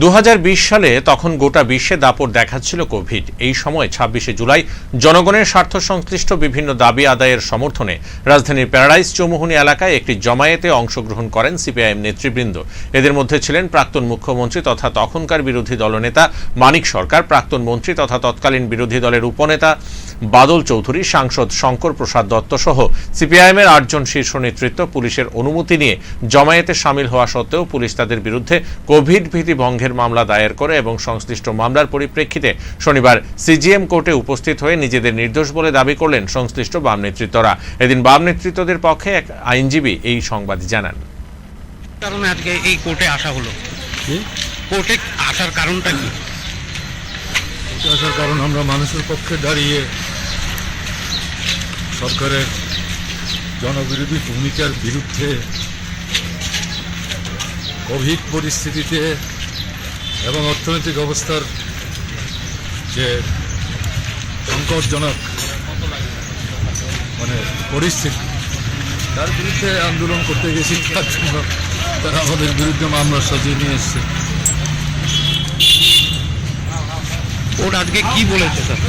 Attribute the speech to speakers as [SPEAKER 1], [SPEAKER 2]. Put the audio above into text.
[SPEAKER 1] দু হাজার বিশ সালে তখন গোটা বিশ্বে দাপট দেখাচ্ছিল কোভিড। এই সময় ছাব্বিশে জুলাই জনগণের স্বার্থ সংশ্লিষ্ট বিভিন্ন দাবি আদায়ের সমর্থনে রাজধানীর প্যারাডাইজ চৌমুহনী এলাকায় একটি জমায়েতে অংশগ্রহণ করেন সিপিআইএম নেতৃবৃন্দ। এদের মধ্যে ছিলেন প্রাক্তন মুখ্যমন্ত্রী তথা তখনকার বিরোধী দলনেতা মানিক সরকার, প্রাক্তন মন্ত্রী তথা তৎকালীন বিরোধী দলের উপনেতা বাদল চৌধুরী সাংসদ শঙ্কর প্রসাদ দত্ত সহ সিপিআইএমের আটজন শীর্ষ নেতৃত্ব পুলিশের অনুমতি নিয়ে জমায়েতে সামিল হওয়া সত্ত্বেও পুলিশ তাদের বিরুদ্ধে কোভিড ভীতি ভঙ্গের মামলা দায়ের করে এবং সংশ্লিষ্ট মামলার পরিপ্রেক্ষিতে শনিবার সিজিএম কোর্টে উপস্থিত হয়ে নিজেদের নির্দোষ বলে দাবি করলেন সংশ্লিষ্ট বাম নেতৃত্বরা। এদিন বাম নেতৃত্বদের পক্ষে এক আইনজীবী এই সংবাদ জানান।
[SPEAKER 2] কারণে আজকে এই কোর্টে আসা হলো। কোর্টে আসার কারণটা কি?
[SPEAKER 3] এটা আসার কারণ আমরা মানুষের পক্ষে দাঁড়িয়ে সরকারের জনবিরোধী ভূমিকার বিরুদ্ধে কোভিড পরিস্থিতিতে এবং অর্থনৈতিক অবস্থার যে সংকটজনক মানে পরিস্থিতি, তার বিরুদ্ধে আন্দোলন করতে গেছি, তার জন্য তারা আমাদের বিরুদ্ধে মামলা সাজিয়ে নিয়ে এসছে।
[SPEAKER 2] কোর্ট আজকে কি বলেছে স্যার?